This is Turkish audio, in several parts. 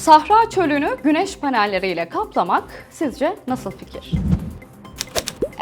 Sahra çölünü güneş panelleriyle kaplamak sizce nasıl fikir?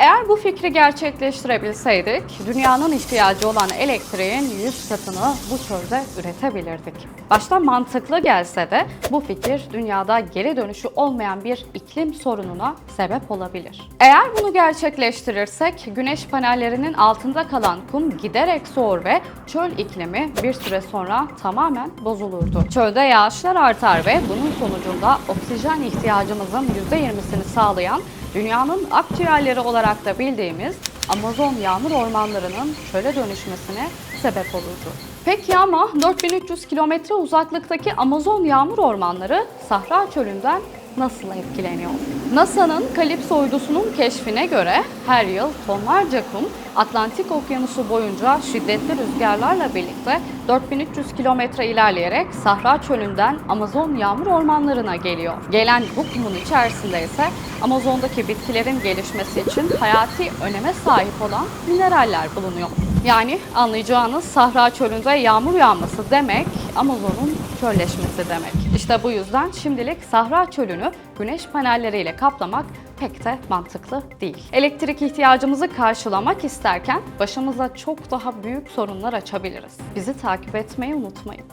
Eğer bu fikri gerçekleştirebilseydik, dünyanın ihtiyacı olan elektriğin 100 katını bu çölde üretebilirdik. Başta mantıklı gelse de bu fikir dünyada geri dönüşü olmayan bir iklim sorununa sebep olabilir. Eğer bunu gerçekleştirirsek, güneş panellerinin altında kalan kum giderek soğur ve çöl iklimi bir süre sonra tamamen bozulurdu. Çölde yağışlar artar ve bunun sonucunda oksijen ihtiyacımızın %20'sini sağlayan dünyanın akciğerleri olarak da bildiğimiz Amazon yağmur ormanlarının çöle dönüşmesine sebep olurdu. Peki ama 4300 kilometre uzaklıktaki Amazon yağmur ormanları Sahra Çölü'nden nasıl etkileniyor? NASA'nın Kalipso uydusunun keşfine göre her yıl tonlarca kum Atlantik Okyanusu boyunca şiddetli rüzgarlarla birlikte 4300 kilometre ilerleyerek Sahra Çölü'nden Amazon yağmur ormanlarına geliyor. Gelen bu kumun içerisinde ise Amazon'daki bitkilerin gelişmesi için hayati öneme sahip olan mineraller bulunuyor. Yani anlayacağınız Sahra Çölü'nde yağmur yağması demek Amazon'un çölleşmesi demek. İşte bu yüzden şimdilik Sahra Çölü'nü güneş panelleriyle kaplamak pek de mantıklı değil. Elektrik ihtiyacımızı karşılamak isterken başımıza çok daha büyük sorunlar açabiliriz. Bizi takip etmeyi unutmayın.